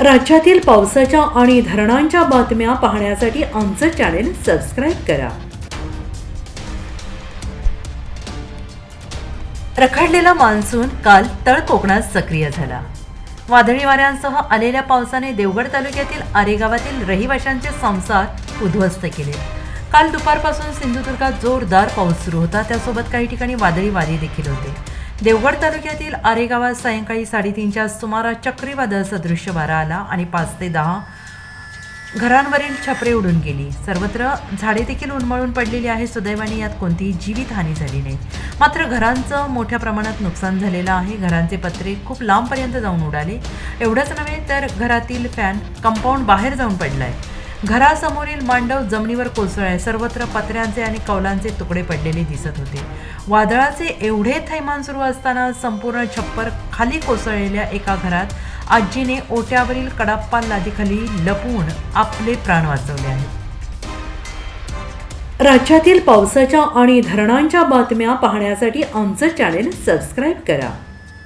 राज्यातील पावसाच्या आणि धरणांच्या बातम्या पाहण्यासाठी आमचं चॅनेल सबस्क्राईब करा. रखडलेला मान्सून काल तळ कोकणात सक्रिय झाला. वादळी वाऱ्यांसह आलेल्या पावसाने देवगड तालुक्यातील आरे गावातील रहिवाशांचे संसार उद्ध्वस्त केले. काल दुपारपासून सिंधुदुर्गात जोरदार पाऊस सुरू होता. त्यासोबत काही ठिकाणी वादळी वारे देखील होते. देवगड तालुक्यातील आरे गावात सायंकाळी साडेतीनच्या सुमारास चक्रीवादळ सदृश्य वारा आला आणि पाच ते दहा घरांवरील छपरे उडून गेली. सर्वत्र झाडे देखील उन्मळून पडलेली आहे सुदैवाने यात कोणतीही जीवितहानी झाली नाही. मात्र घरांचं मोठ्या प्रमाणात नुकसान झालेलं आहे. घरांचे पत्रे खूप लांबपर्यंत जाऊन उडाले. एवढंच नव्हे तर घरातील फॅन कंपाऊंड बाहेर जाऊन पडला आहे घरासमोरील मांडव जमिनीवर कोसळलाय सर्वत्र पत्र्यांचे आणि कौलांचे तुकडे पडलेले दिसत होते. वादळाचे एवढे थैमान सुरू असताना संपूर्ण छप्पर खाली कोसळलेल्या एका घरात आजीने ओट्यावरील कडाप्पा लादीखाली लपवून आपले प्राण वाचवले आहेत राज्यातील पावसाच्या आणि धरणांच्या बातम्या पाहण्यासाठी आमचं चॅनेल सबस्क्राईब करा.